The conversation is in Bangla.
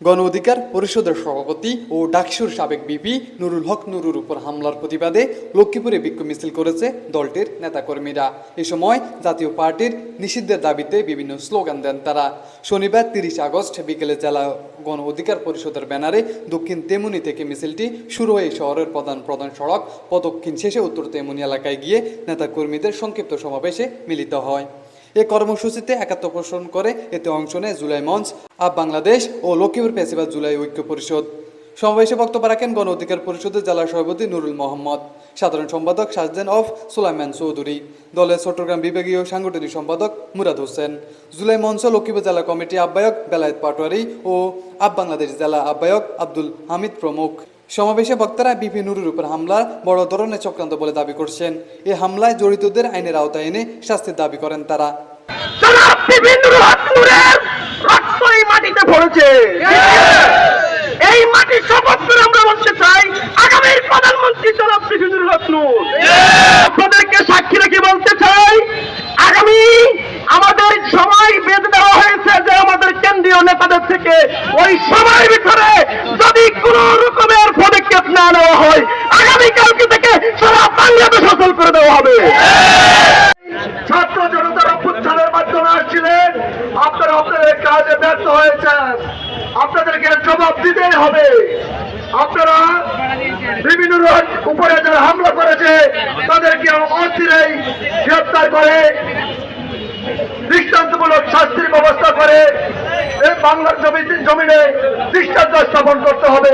গণ অধিকার পরিষদের সভাপতি ও ডাকসুর সাবেক বিপি নুরুল হক নুরুর উপর হামলার প্রতিবাদে লক্ষ্মীপুরে বিক্ষোভ মিছিল করেছে দলটির নেতাকর্মীরা। এ সময় জাতীয় পার্টির নিষিদ্ধের দাবিতে বিভিন্ন স্লোগান দেন তারা। শনিবার তিরিশ আগস্ট বিকেলে জেলা গণ অধিকার পরিষদের ব্যানারে দক্ষিণ তেমুনি থেকে মিছিলটি শুরু হয়ে শহরের প্রধান প্রধান সড়ক প্রদক্ষিণ শেষে উত্তর তেমুনি এলাকায় গিয়ে নেতাকর্মীদের সংক্ষিপ্ত সমাবেশে মিলিত হয়। এ কর্মসূচিতে একাত্ম পোষণ করে এতে অংশ নেয় জুলাই মঞ্চ, আপ বাংলাদেশ ও লক্ষ্মীপুর পেশিবাদ জুলাই ঐক্য পরিষদ। সমাবেশে বক্তব্য রাখেন গণ অধিকার পরিষদের জেলা সভাপতি নুরুল মোহাম্মদ। সাধারণ সম্পাদক সাজদেন অফ সুলাইমান চৌধুরী। দলের চট্টগ্রাম বিভাগীয় সাংগঠনিক সম্পাদক মুরাদ হোসেন। জুলাই মঞ্চ লক্ষ্মীপুর জেলা কমিটি আহ্বায়ক বেলায়েত পাটোয়ারি ও আব বাংলাদেশ জেলা আহ্বায়ক আব্দুল হামিদ প্রমুখ। সমাবেশে বক্তারা বিপি নুরুর উপর হামলা, বড় ধরনের চক্রান্ত বলে দাবি করছেন। এই হামলায় জড়িতদের আইনের আওতায় এনে শাস্তির দাবি করেন তারা। মাটিতে পড়েছে। থেকে ওই সময়ের ভিতরে যদি কোন রকমের পদক্ষেপ না নেওয়া হয়, আগামীকালকে থেকে সারা বাংলাদেশ সচল করে দেওয়া হবে। ছাত্র জনতার অভ্যুত্থানের মাধ্যমে আসছিলেন। আপনারা আপনাদের কাজে ব্যর্থ হয়েছেন। আপনাদেরকে জবাব দিতেই হবে। আপনারা বিভিন্ন উপরে যারা হামলা করেছে তাদেরকে অচিরেই গ্রেপ্তার করে। দৃষ্টান্তমূলক শাস্তির বাংলার জমি জমিনে দৃষ্টান্ত স্থাপন করতে হবে।